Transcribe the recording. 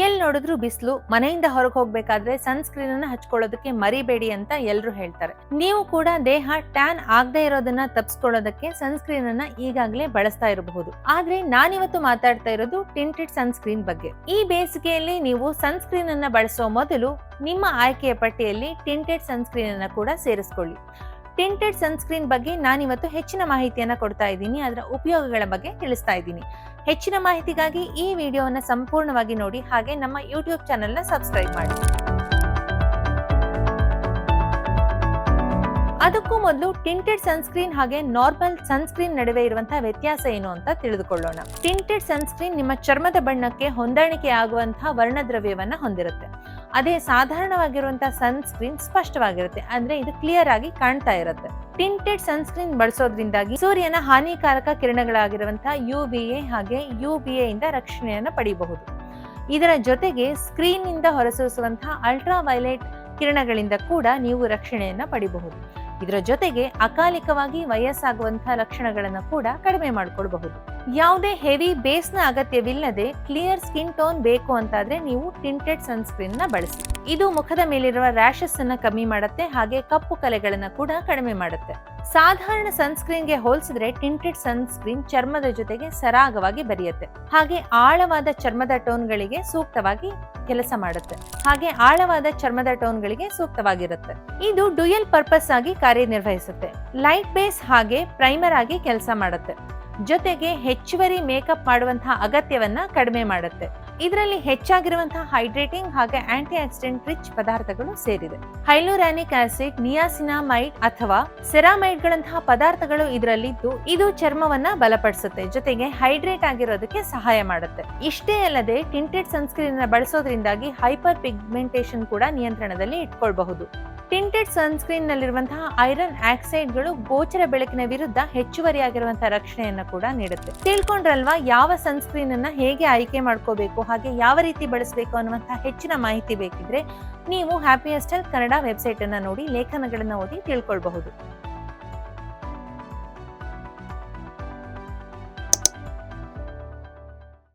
ಎಲ್ಲಿ ನೋಡಿದ್ರು ಬಿಸಿಲು, ಮನೆಯಿಂದ ಹೊರಗೆ ಹೋಗ್ಬೇಕಾದ್ರೆ ಸನ್ಸ್ಕ್ರೀನ್ ಅನ್ನ ಹಚ್ಕೊಳ್ಳೋದಕ್ಕೆ ಮರಿಬೇಡಿ ಅಂತ ಎಲ್ಲರೂ ಹೇಳ್ತಾರೆ. ನೀವು ಕೂಡ ದೇಹ ಟ್ಯಾನ್ ಆಗದೆ ಇರೋದನ್ನ ತಪ್ಪಿಸ್ಕೊಳ್ಳೋದಕ್ಕೆ ಸನ್ಸ್ಕ್ರೀನ್ ಅನ್ನ ಈಗಾಗಲೇ ಬಳಸ್ತಾ ಇರಬಹುದು. ಆದ್ರೆ ನಾನಿವತ್ತು ಮಾತಾಡ್ತಾ ಇರೋದು ಟಿಂಟೆಡ್ ಸನ್ಸ್ಕ್ರೀನ್ ಬಗ್ಗೆ. ಈ ಬೇಸಿಗೆಯಲ್ಲಿ ನೀವು ಸನ್ಸ್ಕ್ರೀನ್ ಅನ್ನ ಬಳಸೋ ಮೊದಲು ನಿಮ್ಮ ಆಯ್ಕೆಯ ಪಟ್ಟಿಯಲ್ಲಿ ಟಿಂಟೆಡ್ ಸನ್ಸ್ಕ್ರೀನ್ ಅನ್ನ ಕೂಡ ಸೇರಿಸ್ಕೊಳ್ಳಿ. ಟಿಂಟೆಡ್ ಸನ್ಸ್ಕ್ರೀನ್ ಬಗ್ಗೆ ನಾನಿವತ್ತು ಹೆಚ್ಚಿನ ಮಾಹಿತಿಯನ್ನು ಕೊಡ್ತಾ ಇದ್ದೀನಿ. ಅದರ ಉಪಯೋಗಗಳ ಬಗ್ಗೆ ತಿಳಿಸ್ತಾ ಇದ್ದೀನಿ. ಹೆಚ್ಚಿನ ಮಾಹಿತಿಗಾಗಿ ಈ ವಿಡಿಯೋವನ್ನು ಸಂಪೂರ್ಣವಾಗಿ ನೋಡಿ, ಹಾಗೆ ನಮ್ಮ ಯೂಟ್ಯೂಬ್ ಚಾನೆಲ್ನ ಸಬ್ಸ್ಕ್ರೈಬ್ ಮಾಡಿ. ಅದಕ್ಕೂ ಮೊದಲು ಟಿಂಟೆಡ್ ಸನ್ಸ್ಕ್ರೀನ್ ಹಾಗೆ ನಾರ್ಮಲ್ ಸನ್ಸ್ಕ್ರೀನ್ ನಡುವೆ ಇರುವಂತಹ ವ್ಯತ್ಯಾಸ ಏನು ಅಂತ ತಿಳಿದುಕೊಳ್ಳೋಣ. ಟಿಂಟೆಡ್ ಸನ್ಸ್ಕ್ರೀನ್ ನಿಮ್ಮ ಚರ್ಮದ ಬಣ್ಣಕ್ಕೆ ಹೊಂದಾಣಿಕೆ ಆಗುವಂತಹ ವರ್ಣದ್ರವ್ಯವನ್ನ ಹೊಂದಿರುತ್ತೆ. ಅದೇ ಸಾಧಾರಣವಾಗಿರುವಂತಹ ಸನ್ಸ್ಕ್ರೀನ್ ಸ್ಪಷ್ಟವಾಗಿರುತ್ತೆ. ಅಂದ್ರೆ ಇದು ಕ್ಲಿಯರ್ ಆಗಿ ಕಾಣ್ತಾ ಇರುತ್ತೆ. ಟಿಂಟೆಡ್ ಸನ್ಸ್ಕ್ರೀನ್ ಬಳಸೋದ್ರಿಂದಾಗಿ ಸೂರ್ಯನ ಹಾನಿಕಾರಕ ಕಿರಣಗಳಾಗಿರುವಂತಹ ಯು ಬಿ ಎ ಹಾಗೆ ಯು ಬಿ ಎ ಇಂದ ರಕ್ಷಣೆಯನ್ನು ಪಡೆಯಬಹುದು ಇದರ ಜೊತೆಗೆ ಸ್ಕ್ರೀನ್ನಿಂದ ಹೊರಸೂಸುವಂತಹ ಅಲ್ಟ್ರಾ ವೈಲೆಟ್ ಕಿರಣಗಳಿಂದ ಕೂಡ ನೀವು ರಕ್ಷಣೆಯನ್ನ ಪಡಿಬಹುದು. ಇದರ ಜೊತೆಗೆ ಅಕಾಲಿಕವಾಗಿ ವಯಸ್ಸಾಗುವಂತಹ ಲಕ್ಷಣಗಳನ್ನು ಕೂಡ ಕಡಿಮೆ ಮಾಡಿಕೊಳ್ಬಹುದು. ಯಾವುದೇ ಹೆವಿ ಬೇಸ್ನ ಅಗತ್ಯವಿಲ್ಲದೆ ಕ್ಲಿಯರ್ ಸ್ಕಿನ್ ಟೋನ್ ಬೇಕು ಅಂತಾದ್ರೆ ನೀವು ಟಿಂಟೆಡ್ ಸನ್ಸ್ಕ್ರೀನ್ನ ಬಳಸಿ. ಇದು ಮುಖದ ಮೇಲಿರುವ ರ್ಯಾಶಸ್ ಅನ್ನ ಕಮ್ಮಿ ಮಾಡುತ್ತೆ, ಹಾಗೆ ಕಪ್ಪು ಕಲೆಗಳನ್ನ ಕೂಡ ಕಡಿಮೆ ಮಾಡುತ್ತೆ. ಸಾಧಾರಣ ಸನ್ಸ್ಕ್ರೀನ್ಗೆ ಹೋಲಿಸಿದ್ರೆ ಟಿಂಟೆಡ್ ಸನ್ಸ್ಕ್ರೀನ್ ಚರ್ಮದ ಜೊತೆಗೆ ಸರಾಗವಾಗಿ ಬರೆಯುತ್ತೆ. ಹಾಗೆ ಆಳವಾದ ಚರ್ಮದ ಟೋನ್ಗಳಿಗೆ ಸೂಕ್ತವಾಗಿ ಕೆಲಸ ಮಾಡುತ್ತೆ. ಹಾಗೆ ಆಳವಾದ ಚರ್ಮದ ಟೋನ್ಗಳಿಗೆ ಸೂಕ್ತವಾಗಿರುತ್ತೆ. ಇದು ಡ್ಯುಯಲ್ ಪರ್ಪಸ್ ಆಗಿ ಕಾರ್ಯನಿರ್ವಹಿಸುತ್ತೆ. ಲೈಟ್ ಬೇಸ್ ಹಾಗೆ ಪ್ರೈಮರ್ ಆಗಿ ಕೆಲಸ ಮಾಡುತ್ತೆ. ಜೊತೆಗೆ ಹೆಚ್ಚುವರಿ ಮೇಕಪ್ ಮಾಡುವಂತಹ ಅಗತ್ಯವನ್ನ ಕಡಿಮೆ ಮಾಡುತ್ತೆ. ಇದರಲ್ಲಿ ಹೆಚ್ಚಾಗಿರುವಂತಹ ಹೈಡ್ರೇಟಿಂಗ್ ಹಾಗೆ ಆಂಟಿ ಆಕ್ಸಿಡೆಂಟ್ ರಿಚ್ ಪದಾರ್ಥಗಳು ಸೇರಿದೆ. ಹೈಲೋರಾನಿಕ್ ಆಸಿಡ್ ನಿಯಾಸಿನಾಮೈಡ್ ಅಥವಾ ಸೆರಾಮೈಡ್ ಗಳಂತಹ ಪದಾರ್ಥಗಳು ಇದರಲ್ಲಿದ್ದು ಇದು ಚರ್ಮವನ್ನ ಬಲಪಡಿಸುತ್ತೆ. ಜೊತೆಗೆ ಹೈಡ್ರೇಟ್ ಆಗಿರೋದಕ್ಕೆ ಸಹಾಯ ಮಾಡುತ್ತೆ. ಇಷ್ಟೇ ಅಲ್ಲದೆ ಟಿಂಟೆಡ್ ಸನ್ಸ್ಕ್ರೀನ್ ಬಳಸೋದ್ರಿಂದಾಗಿ ಹೈಪರ್ ಪಿಗ್ಮೆಂಟೇಷನ್ ಕೂಡ ನಿಯಂತ್ರಣದಲ್ಲಿ ಇಟ್ಕೊಳ್ಬಹುದು. ಟಿಂಟೆಡ್ ಸನ್ಸ್ಕ್ರೀನ್ ನಲ್ಲಿರುವಂತಹ ಐರನ್ ಆಕ್ಸೈಡ್ಗಳು ಗೋಚರ ಬೆಳಕಿನ ವಿರುದ್ಧ ಹೆಚ್ಚುವರಿಯಾಗಿರುವಂತಹ ರಕ್ಷಣೆಯನ್ನು ಕೂಡ ನೀಡುತ್ತೆ. ತಿಳ್ಕೊಂಡ್ರಲ್ವಾ ಯಾವ ಸನ್ಸ್ಕ್ರೀನ್ ಅನ್ನ ಹೇಗೆ ಆಯ್ಕೆ ಮಾಡ್ಕೋಬೇಕು, ಹಾಗೆ ಯಾವ ರೀತಿ ಬಳಸಬೇಕು ಅನ್ನುವಂತಹ ಹೆಚ್ಚಿನ ಮಾಹಿತಿ ಬೇಕಿದ್ರೆ ನೀವು ಹ್ಯಾಪಿ ಸ್ಟೈಲ್ ಕನ್ನಡ ವೆಬ್ಸೈಟ್ ಅನ್ನ ನೋಡಿ ಲೇಖನಗಳನ್ನ ಓದಿ ತಿಳ್ಕೊಳ್ಬಹುದು.